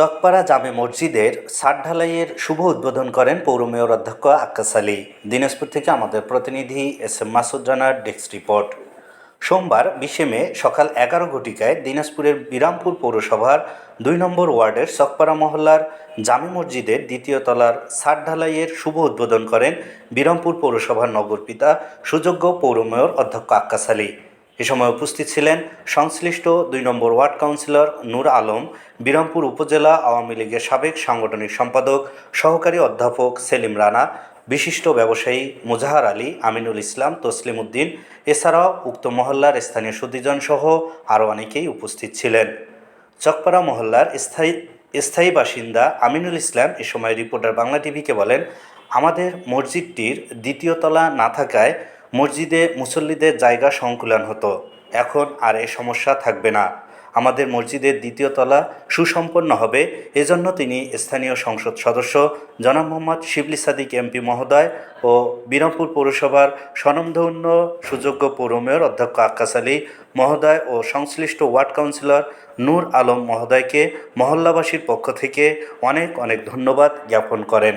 চকপাড়া জামে মসজিদের ছাদ ঢালাইয়ের শুভ উদ্বোধন করেন পৌর মেয়র অধ্যক্ষ আক্কাস আলী। দিনাজপুর থেকে আমাদের প্রতিনিধি এস এম মাসুদ রানার, ডেস্ক রিপোর্ট। সোমবার বিশে মে সকাল এগারো ঘটিকায় দিনাজপুরের বিরামপুর পৌরসভার দুই নম্বর ওয়ার্ডের চকপাড়া মহল্লার জামে মসজিদের দ্বিতীয় তলার ছাদ ঢালাইয়ের শুভ উদ্বোধন করেন বিরামপুর পৌরসভার নগরপিতা সুযোগ্য পৌর মেয়র অধ্যক্ষ আক্কাস আলী। এ সময় উপস্থিত ছিলেন সংশ্লিষ্ট দুই নম্বর ওয়ার্ড কাউন্সিলর নূর আলম, বিরামপুর উপজেলা আওয়ামী লীগের সাবেক সাংগঠনিক সম্পাদক, সহকারী অধ্যাপক সেলিম রানা, বিশিষ্ট ব্যবসায়ী মুজাহার আলী, আমিনুল ইসলাম, তসলিম উদ্দিন, এছাড়াও উক্ত মহল্লার স্থানীয় সুদীজন সহ আরও অনেকেই উপস্থিত ছিলেন। চকপাড়া মহল্লার স্থায়ী স্থায়ী বাসিন্দা আমিনুল ইসলাম এ সময় রিপোর্টার বাংলা টিভিকে বলেন, আমাদের মসজিদটির দ্বিতীয় তলা না থাকায় মসজিদে মুসল্লিদের জায়গা সংকুলন হতো। এখন আর এ সমস্যা থাকবে না। আমাদের মসজিদের দ্বিতীয় তলা সুসম্পন্ন হবে, এজন্য তিনি স্থানীয় সংসদ সদস্য জনাব মোহাম্মদ শিবলি সাদিক এমপি মহোদয় ও বিরামপুর পৌরসভার স্বনামধন্য সুযোগ্য পৌর মেয়র অধ্যক্ষ আক্কাস আলী মহোদয় ও সংশ্লিষ্ট ওয়ার্ড কাউন্সিলর নূর আলম মহোদয়কে মহল্লাবাসীর পক্ষ থেকে অনেক অনেক ধন্যবাদ জ্ঞাপন করেন।